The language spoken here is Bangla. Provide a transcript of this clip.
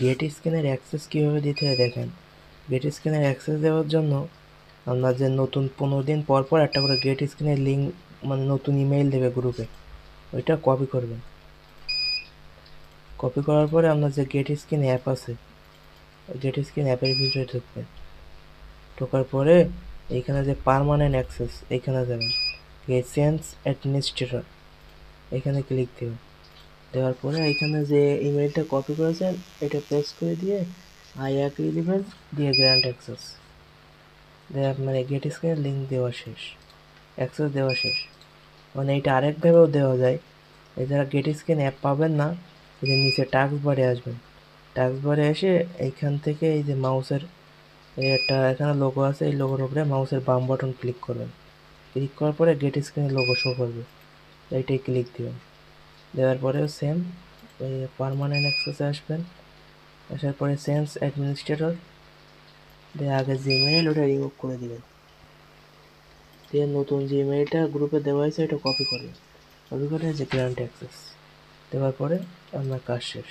গেট স্ক্রিনের অ্যাক্সেস কীভাবে দিতে হয় দেখেন। গেট স্ক্রিনের অ্যাক্সেস দেওয়ার জন্য আমরা যে নতুন পনেরো দিন পর পর একটা করে গেট স্ক্রিনের লিঙ্ক মানে নতুন ইমেইল দেবে গ্রুপে ওইটা কপি করবেন। কপি করার পরে আপনার যে গেট স্ক্রিন অ্যাপ আছে গেট স্ক্রিন অ্যাপের ভিতরে ঢুকবেন ঢোকার পরে এইখানে যে পারমানেন্ট অ্যাক্সেস এইখানে যাবেন। সেন্স অ্যাডমিনিস্ট্রেটর এখানে ক্লিক দেবেন। দেওয়ার পরে এখানে যে ইমেলটা কপি করেছেন, এটা প্রেস করে দিয়ে আই অ্যাগ্রি দিবেন দিয়ে গ্র্যান্ড অ্যাক্সেস দিয়ে আপনার গেট স্ক্রিনের লিঙ্ক দেওয়া শেষ। অ্যাক্সেস দেওয়া শেষ। মানে এটা আরেকভাবেও দেওয়া যায়। যারা গেট স্ক্রিন অ্যাপ পাবেন না। এই যে নিচে টাস্ক বারে আসবেন। টাস্ক বারে এসে এইখান থেকে এই যে মাউসের একটা এখানে লোগো আছে, এই লোগোর উপরে মাউসের বাম বাটন ক্লিক করবেন। ক্লিক করার পরে গেট স্ক্রিনের লোগো শো করবে। এইটাই ক্লিক দিবেন। দেওয়ার পরেও সেম ওই পারমানেন্ট অ্যাক্সেসে আসবেন। আসার পরে সেন্স অ্যাডমিনিস্ট্রেটর দিয়ে আগে জিমেইল ওটা রিমুভ করে দেবেন। দিয়ে নতুন জিমেইলটা গ্রুপে দেওয়া হয়েছে এটা কপি করবেন। কপি করে যে গ্র্যান্ড অ্যাক্সেস দেওয়ার পরে আপনার কাজ শেষ।